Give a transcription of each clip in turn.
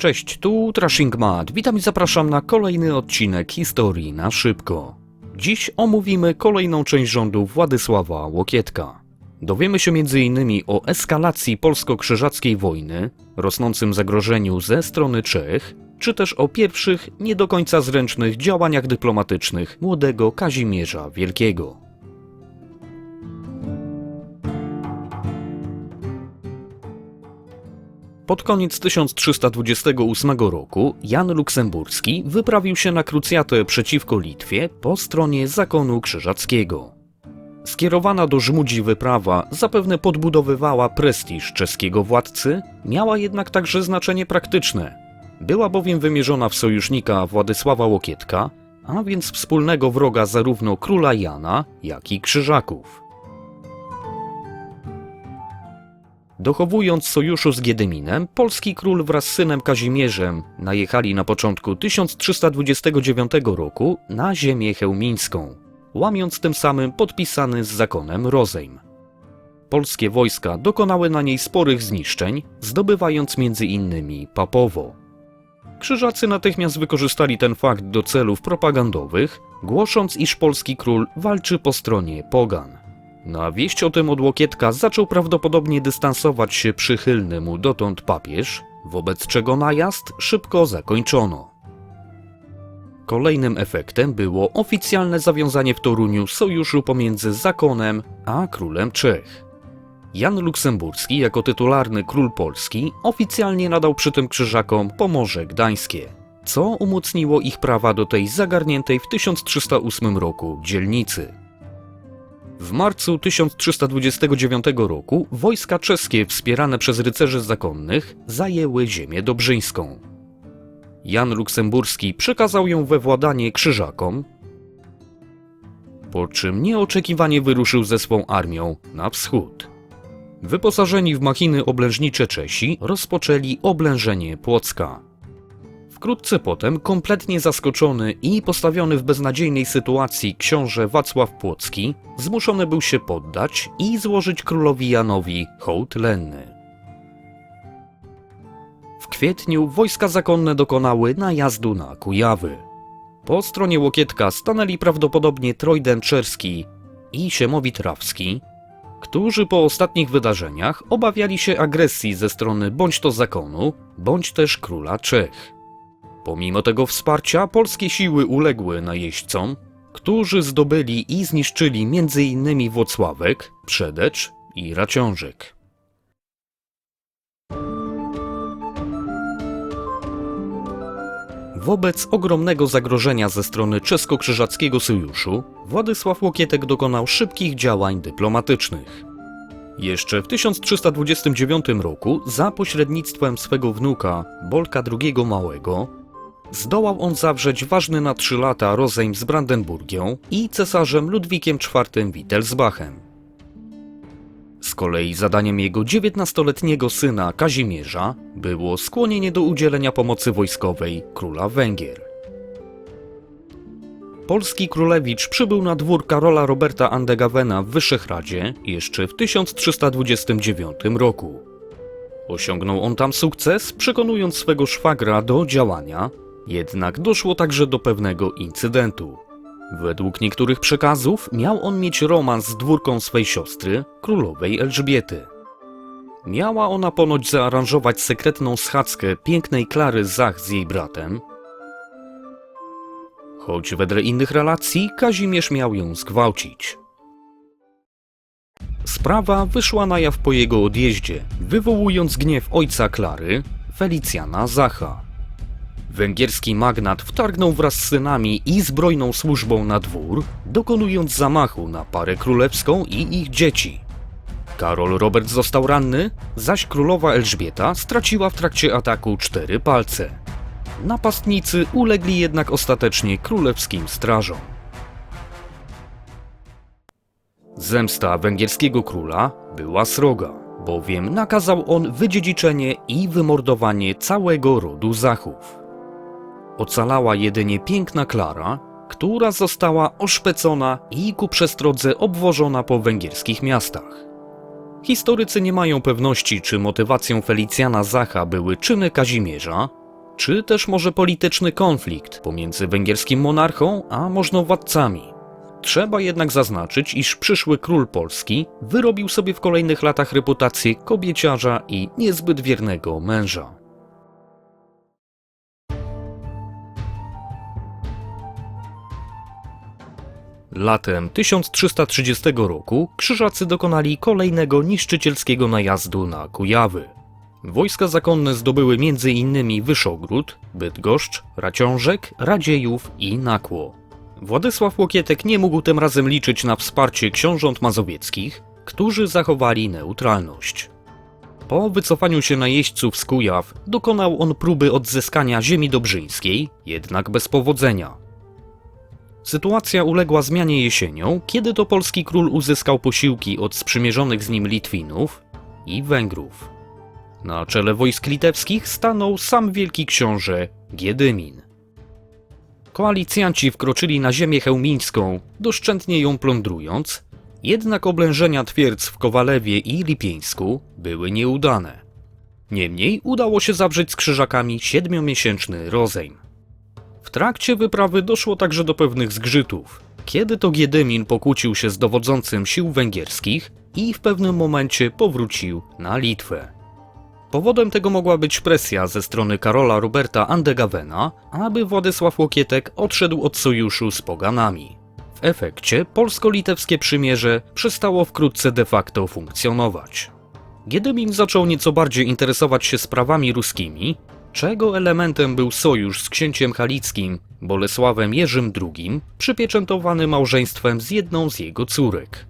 Cześć, tu Trashing Mad. Witam i zapraszam na kolejny odcinek historii na szybko. Dziś omówimy kolejną część rządu Władysława Łokietka. Dowiemy się m.in. o eskalacji polsko-krzyżackiej wojny, rosnącym zagrożeniu ze strony Czech, czy też o pierwszych, nie do końca zręcznych działaniach dyplomatycznych młodego Kazimierza Wielkiego. Pod koniec 1328 roku Jan Luksemburski wyprawił się na krucjatę przeciwko Litwie po stronie zakonu krzyżackiego. Skierowana do Żmudzi wyprawa zapewne podbudowywała prestiż czeskiego władcy, miała jednak także znaczenie praktyczne. Była bowiem wymierzona w sojusznika Władysława Łokietka, a więc wspólnego wroga zarówno króla Jana, jak i krzyżaków. Dochowując sojuszu z Giedyminem, polski król wraz z synem Kazimierzem najechali na początku 1329 roku na ziemię chełmińską, łamiąc tym samym podpisany z zakonem rozejm. Polskie wojska dokonały na niej sporych zniszczeń, zdobywając m.in. Papowo. Krzyżacy natychmiast wykorzystali ten fakt do celów propagandowych, głosząc, iż polski król walczy po stronie pogan. Na wieść o tym od Łokietka zaczął prawdopodobnie dystansować się przychylny mu dotąd papież, wobec czego najazd szybko zakończono. Kolejnym efektem było oficjalne zawiązanie w Toruniu sojuszu pomiędzy zakonem a królem Czech. Jan Luksemburski, jako tytularny król Polski, oficjalnie nadał przy tym krzyżakom Pomorze Gdańskie, co umocniło ich prawa do tej zagarniętej w 1308 roku dzielnicy. W marcu 1329 roku wojska czeskie wspierane przez rycerzy zakonnych zajęły ziemię dobrzyńską. Jan Luksemburski przekazał ją we władanie krzyżakom, po czym nieoczekiwanie wyruszył ze swą armią na wschód. Wyposażeni w machiny oblężnicze Czesi rozpoczęli oblężenie Płocka. Wkrótce potem, kompletnie zaskoczony i postawiony w beznadziejnej sytuacji książę Wacław Płocki zmuszony był się poddać i złożyć królowi Janowi hołd lenny. W kwietniu wojska zakonne dokonały najazdu na Kujawy. Po stronie Łokietka stanęli prawdopodobnie Trojden Czerski i Siemowit Rawski, którzy po ostatnich wydarzeniach obawiali się agresji ze strony bądź to zakonu, bądź też króla Czech. Pomimo tego wsparcia polskie siły uległy najeźdźcom, którzy zdobyli i zniszczyli m.in. Włocławek, Przedecz i Raciążek. Wobec ogromnego zagrożenia ze strony czesko-krzyżackiego sojuszu, Władysław Łokietek dokonał szybkich działań dyplomatycznych. Jeszcze w 1329 roku, za pośrednictwem swego wnuka, Bolka II Małego, zdołał on zawrzeć ważny na trzy lata rozejm z Brandenburgią i cesarzem Ludwikiem IV Wittelsbachem. Z kolei zadaniem jego 19-letniego syna Kazimierza było skłonienie do udzielenia pomocy wojskowej króla Węgier. Polski królewicz przybył na dwór Karola Roberta Andegawena w Wyszehradzie jeszcze w 1329 roku. Osiągnął on tam sukces, przekonując swego szwagra do działania, jednak doszło także do pewnego incydentu. Według niektórych przekazów miał on mieć romans z dwórką swej siostry, królowej Elżbiety. Miała ona ponoć zaaranżować sekretną schadzkę pięknej Klary Zach z jej bratem, choć wedle innych relacji Kazimierz miał ją zgwałcić. Sprawa wyszła na jaw po jego odjeździe, wywołując gniew ojca Klary, Felicjana Zacha. Węgierski magnat wtargnął wraz z synami i zbrojną służbą na dwór, dokonując zamachu na parę królewską i ich dzieci. Karol Robert został ranny, zaś królowa Elżbieta straciła w trakcie ataku cztery palce. Napastnicy ulegli jednak ostatecznie królewskim strażom. Zemsta węgierskiego króla była sroga, bowiem nakazał on wydziedziczenie i wymordowanie całego rodu Zachów. Ocalała jedynie piękna Klara, która została oszpecona i ku przestrodze obwożona po węgierskich miastach. Historycy nie mają pewności, czy motywacją Felicjana Zacha były czyny Kazimierza, czy też może polityczny konflikt pomiędzy węgierskim monarchą a możnowładcami. Trzeba jednak zaznaczyć, iż przyszły król Polski wyrobił sobie w kolejnych latach reputację kobieciarza i niezbyt wiernego męża. Latem 1330 roku krzyżacy dokonali kolejnego niszczycielskiego najazdu na Kujawy. Wojska zakonne zdobyły m.in. Wyszogród, Bydgoszcz, Raciążek, Radziejów i Nakło. Władysław Łokietek nie mógł tym razem liczyć na wsparcie książąt mazowieckich, którzy zachowali neutralność. Po wycofaniu się najeźdźców z Kujaw dokonał on próby odzyskania ziemi dobrzyńskiej, jednak bez powodzenia. Sytuacja uległa zmianie jesienią, kiedy to polski król uzyskał posiłki od sprzymierzonych z nim Litwinów i Węgrów. Na czele wojsk litewskich stanął sam wielki książę Giedymin. Koalicjanci wkroczyli na ziemię chełmińską, doszczętnie ją plądrując, jednak oblężenia twierdz w Kowalewie i Lipieńsku były nieudane. Niemniej udało się zawrzeć z krzyżakami siedmiomiesięczny rozejm. W trakcie wyprawy doszło także do pewnych zgrzytów, kiedy to Giedymin pokłócił się z dowodzącym sił węgierskich i w pewnym momencie powrócił na Litwę. Powodem tego mogła być presja ze strony Karola Roberta Andegawena, aby Władysław Łokietek odszedł od sojuszu z poganami. W efekcie polsko-litewskie przymierze przestało wkrótce de facto funkcjonować. Giedymin zaczął nieco bardziej interesować się sprawami ruskimi, czego elementem był sojusz z księciem halickim Bolesławem Jerzym II, przypieczętowany małżeństwem z jedną z jego córek.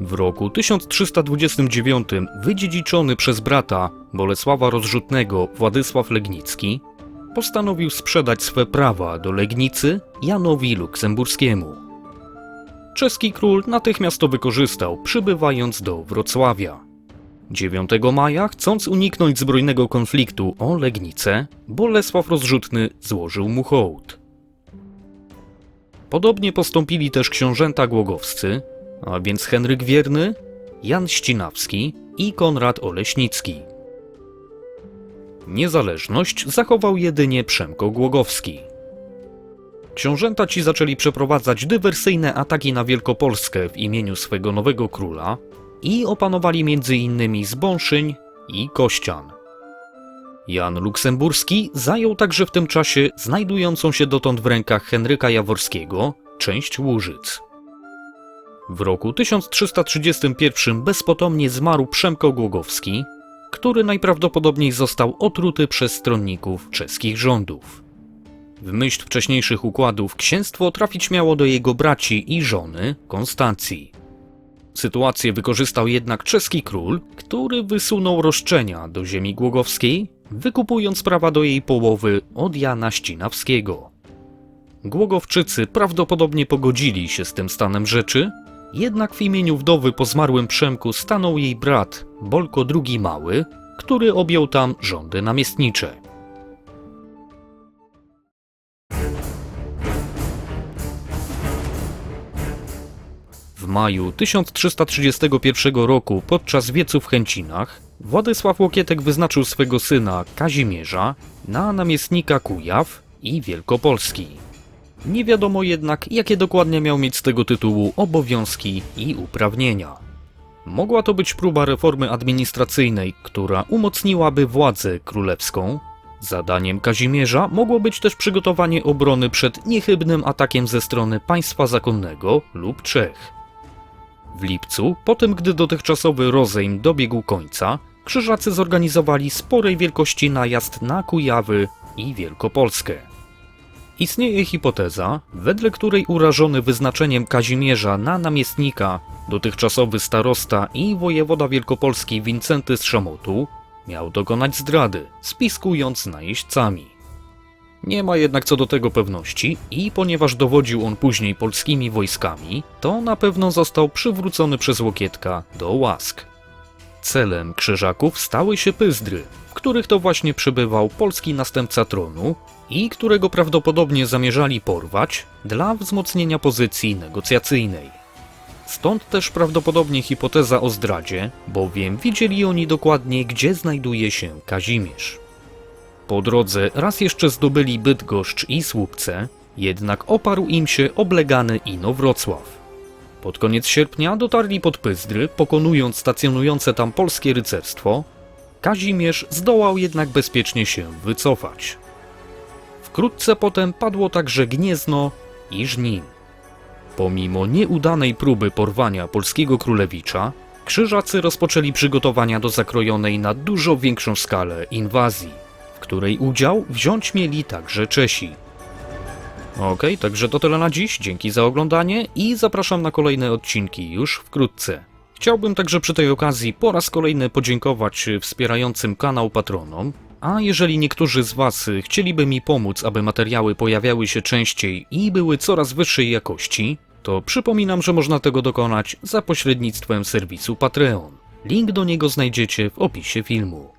W roku 1329 wydziedziczony przez brata Bolesława Rozrzutnego Władysław Legnicki postanowił sprzedać swe prawa do Legnicy Janowi Luksemburskiemu. Czeski król natychmiast to wykorzystał, przybywając do Wrocławia. 9 maja, chcąc uniknąć zbrojnego konfliktu o Legnicę, Bolesław Rozrzutny złożył mu hołd. Podobnie postąpili też książęta głogowscy, a więc Henryk Wierny, Jan Ścinawski i Konrad Oleśnicki. Niezależność zachował jedynie Przemko Głogowski. Książęta ci zaczęli przeprowadzać dywersyjne ataki na Wielkopolskę w imieniu swego nowego króla i opanowali m.in. Zbąszyń i Kościan. Jan Luksemburski zajął także w tym czasie znajdującą się dotąd w rękach Henryka Jaworskiego część Łużyc. W roku 1331 bezpotomnie zmarł Przemko Głogowski, który najprawdopodobniej został otruty przez stronników czeskich rządów. W myśl wcześniejszych układów księstwo trafić miało do jego braci i żony Konstancji. Sytuację wykorzystał jednak czeski król, który wysunął roszczenia do ziemi głogowskiej, wykupując prawa do jej połowy od Jana Ścinawskiego. Głogowczycy prawdopodobnie pogodzili się z tym stanem rzeczy, jednak w imieniu wdowy po zmarłym Przemku stanął jej brat, Bolko II Mały, który objął tam rządy namiestnicze. W maju 1331 roku podczas wiecu w Chęcinach Władysław Łokietek wyznaczył swego syna Kazimierza na namiestnika Kujaw i Wielkopolski. Nie wiadomo jednak, jakie dokładnie miał mieć z tego tytułu obowiązki i uprawnienia. Mogła to być próba reformy administracyjnej, która umocniłaby władzę królewską. Zadaniem Kazimierza mogło być też przygotowanie obrony przed niechybnym atakiem ze strony państwa zakonnego lub Czech. W lipcu, po tym gdy dotychczasowy rozejm dobiegł końca, krzyżacy zorganizowali sporej wielkości najazd na Kujawy i Wielkopolskę. Istnieje hipoteza, wedle której urażony wyznaczeniem Kazimierza na namiestnika dotychczasowy starosta i wojewoda wielkopolski Wincenty z Szamotu miał dokonać zdrady, spiskując najeźdźcami. Nie ma jednak co do tego pewności i ponieważ dowodził on później polskimi wojskami, to na pewno został przywrócony przez Łokietka do łask. Celem krzyżaków stały się Pyzdry, w których to właśnie przebywał polski następca tronu i którego prawdopodobnie zamierzali porwać dla wzmocnienia pozycji negocjacyjnej. Stąd też prawdopodobnie hipoteza o zdradzie, bowiem wiedzieli oni dokładnie, gdzie znajduje się Kazimierz. Po drodze raz jeszcze zdobyli Bydgoszcz i Słupce, jednak oparł im się oblegany Inowrocław. Pod koniec sierpnia dotarli pod Pyzdry, pokonując stacjonujące tam polskie rycerstwo. Kazimierz zdołał jednak bezpiecznie się wycofać. Wkrótce potem padło także Gniezno i Żnin. Pomimo nieudanej próby porwania polskiego królewicza, krzyżacy rozpoczęli przygotowania do zakrojonej na dużo większą skalę inwazji, której udział wziąć mieli także Czesi. Okej, także to tyle na dziś. Dzięki za oglądanie i zapraszam na kolejne odcinki już wkrótce. Chciałbym także przy tej okazji po raz kolejny podziękować wspierającym kanał patronom. A jeżeli niektórzy z Was chcieliby mi pomóc, aby materiały pojawiały się częściej i były coraz wyższej jakości, to przypominam, że można tego dokonać za pośrednictwem serwisu Patreon. Link do niego znajdziecie w opisie filmu.